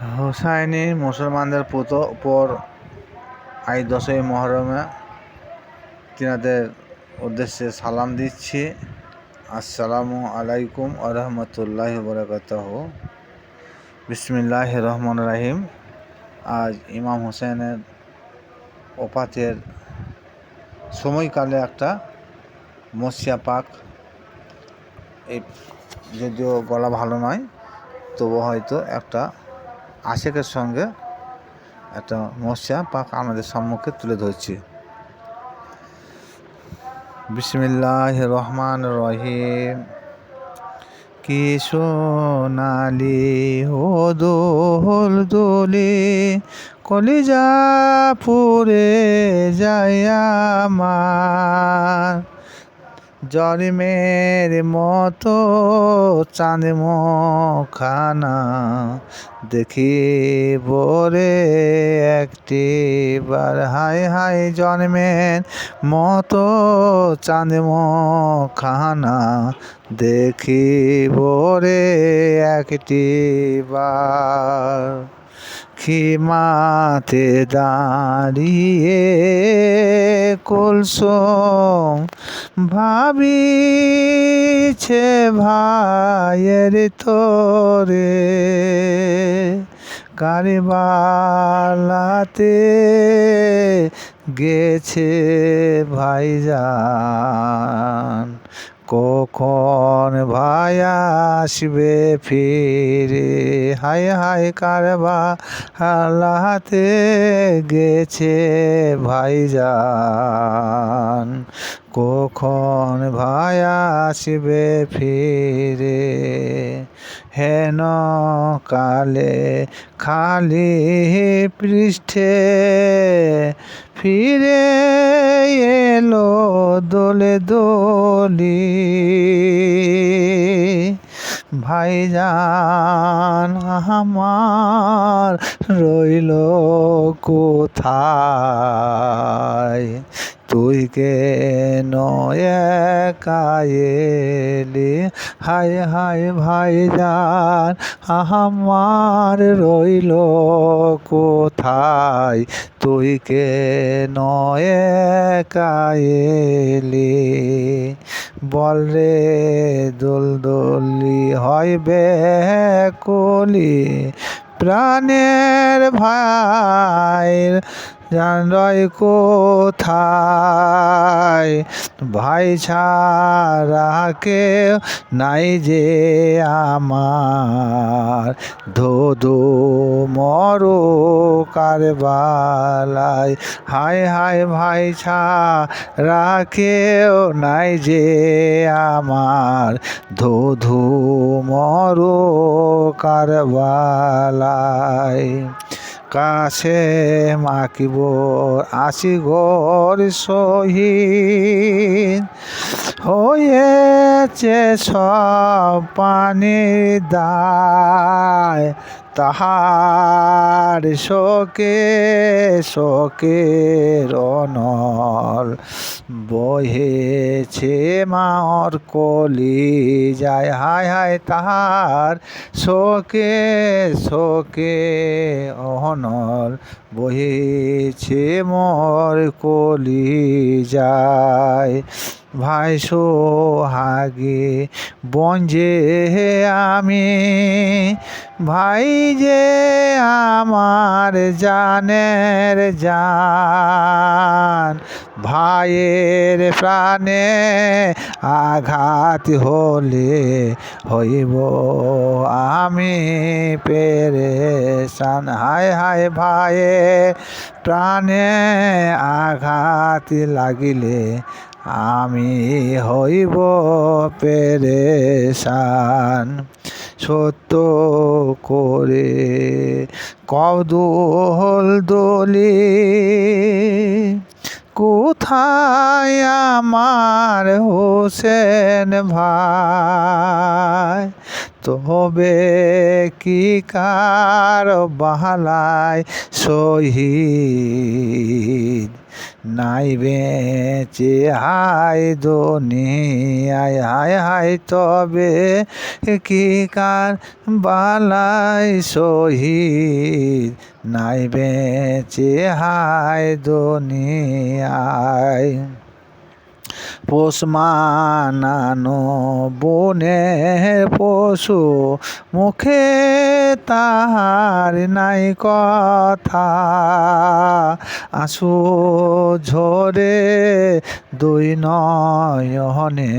হোসাইনি মুসলমানদের পুতো- উপর আজ দশই মহরমে তিনাদের উদ্দেশ্যে সালাম দিচ্ছি। আসসালামু আলাইকুম আরহামতুল্লাহ বরকাতহ বিসমিল্লাহ রহমান রাহিম। আজ ইমাম হোসেনের ওপাতের সময়কালে একটা মসিয়া পাক। এই যদিও গলা ভালো নয় তবু হয়তো একটা আশেকের সঙ্গে একটা মশা পাক আমাদের সম্মুখে তুলে ধরছি। বিসমিল্লাহ রহমান রহিম। কি সোনালি ও দোল দোলে কলিজা পুরে যায় আমার। জন্মের মতো চাঁদ খানা দেখি বরে একটি বার। হাই হাই জন্মের মতো চাঁদ খানা দেখি বরে একটি বার। খিমাতে দাঁড়িয়ে কুলসুম ভাবিছে ভাইয়ের তোরে। কারিবালাতে গেছে ভাইজান। কখন ভাই আসবে ফিরে? হায় হায় কারবা হালাতে গেছে ভাইজান। কখন ভাই আসবে ফিরে? হেন কালে খালি পৃষ্ঠে ফিরে এলো দোলে দোলি। ভাইজান আমার রইল কোথায়? তুই কে নয়কায়েলি হায় হায় ভাইজান আমার রইল কোথায়? তুই কে নয়কায়েলি বল রে দোল দোলি হইবে কলি প্রাণের ভাই জানয় কোথায়? ভাই ছাড়া কেউ নাই যে আমার। ধোধো মরো কারবালায়। হায় হায় ভাই ছাড়া কেউ নাই যে আমার। ধোধো মরো কারবালায়। কাছে মাকিব আসি ঘর সহি হয়েছে সব পানির দায় তাহার শোকে শোকে রনল বহেছে মার কলি যায় হায় হায়, তাহার শোকে শোকে অনল বহেছে মর কলি যায় ভাই সোহাগে বঞ্জে আমি ভাই যে আমার জানের জান। ভাইয়ের প্রাণে আঘাত হলে হইব। আমি পেরে পেরেশান। হায় হায় ভাইয়ে, প্রাণে আঘাত লাগিলে আমি হইব পেরেশান। সত্য করে কৌদূহল দলি কোথায় আমার হোসেন ভাই? তবে কি কার বাহালায় শহীদ নাই বেঁচে, হায় দুনিয়ায় হায় হায়, তবে কি কার বালাই শহীদ? নাই বেঁচে, হায় দুনিয়ায় পোষ মানানো বনের পশু মুখে তাহার নাই কথা। আসু ঝরে দুই নয়নে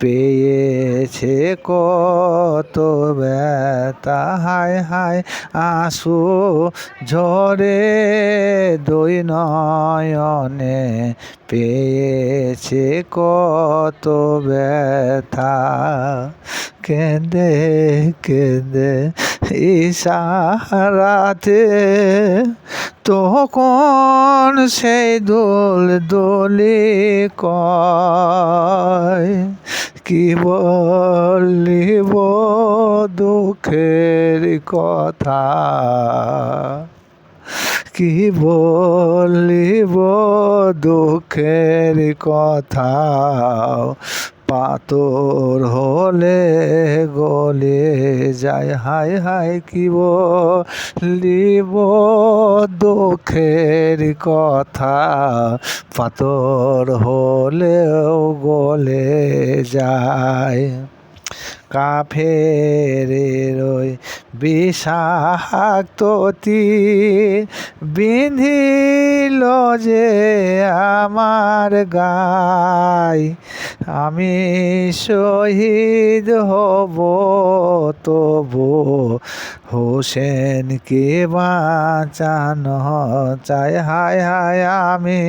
পেয়েছে কত ব্যথা। হায় হায়, আসু ঝরে দুই নয়নে পেয়েছে কত ব্যথা। কেঁদে কেঁদে ইশারাতে তখন সেই দোল দোলে কি বলিব দুঃখের কথা? কি বলিব দুঃখের কথা? পাতর হলে গলে যায়। হাই হাই কি লিব দুঃখের কথা? পাতর হলেও গলে যায়। কাফেরের ওই বিষাক্ততি বিধিল যে আমার গায় আমি শহীদ হব, তবু হোসেনকে বাঁচানো চাই হায় হায় আমি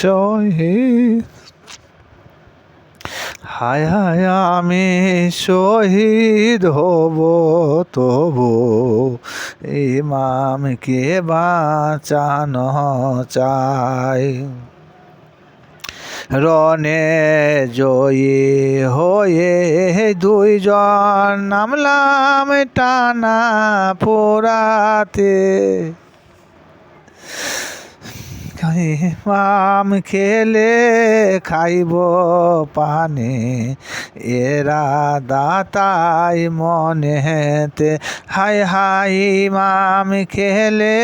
শহীদ হায় হায় আমি শহীদ হব তবু ইমামকে বাঁচানো চাই। রনে জয়ী হয়ে দুইজন নামলাম টানা পোড়াতে মাম খেলে খাইব পানে। এরা দাতাই মনে হেতে হাই হাই মাম খেলে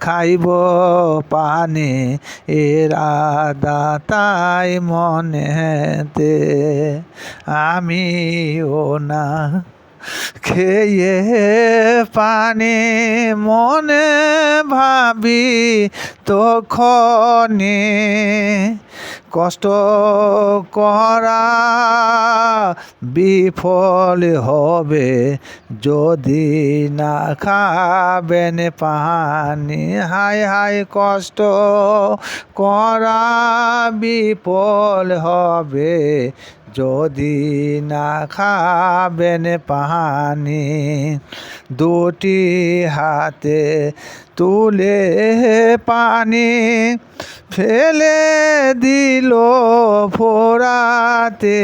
খাইব পানে। এরা দাতাই মনে হেতে আমিও না খেয়ে পানি মনে ভাবি তখনে কষ্ট করা বিফল হবে যদি না খাবেন পানি। হাই হাই কষ্ট করা বিফল হবে যদি না খাবেন পানি, দুটি হাতে তুলে পানি ফেলে দিল ফোরাতে।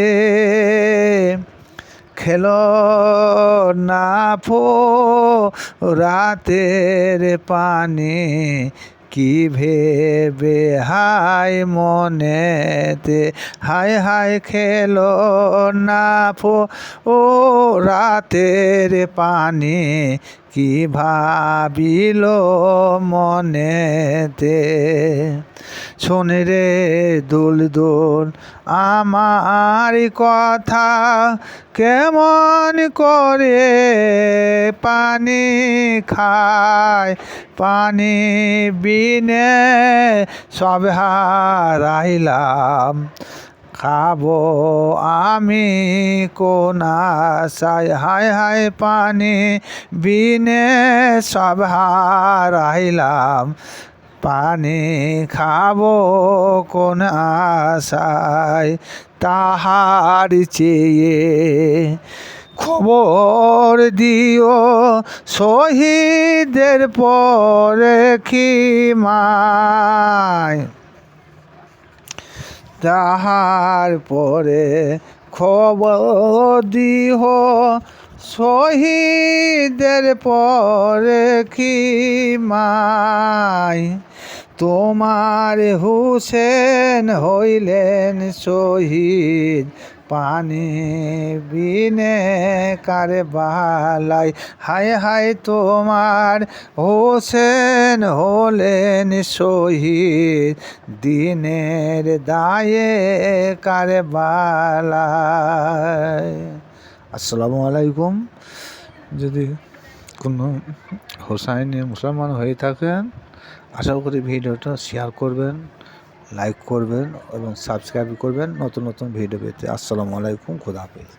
খেল না ফো রাতের পানি কি ভেবে? হায় মনেতে হায় হায় খেলো না ফো। ও রাতের পানি কি ভাবিল মনেতে? শোন রে দুল দুল, আমার কথা কেমন করে পানি খায়? পানি বিনে সব হারাইলাম। খাব আমি কোন আশায় হায় হায় পানি বিনে সব হারাইলাম। পানি খাব কোন আশায় তাহার চেয়ে। খবর দিও শহীদের পরে কি মায়? তাহার পরে খবর দিহ শহীদের পরে কি মাই? তোমার হুসেন হইলেন শহীদ পানি বিনে কারে বালাই হায় হায় তোমার হোসেন হলেন শহীদ। দিনের দায়ে কারে বালাই আসসালামু আলাইকুম। যদি কোনো হোসাইনি মুসলমান হয়ে থাকেন, আশা করি ভিডিওটা শেয়ার করবেন। লাইক করবেন এবং সাবস্ক্রাইব করবেন নতুন নতুন ভিডিও পেতে। আসসালামু আলাইকুম খুদা হাফেজ।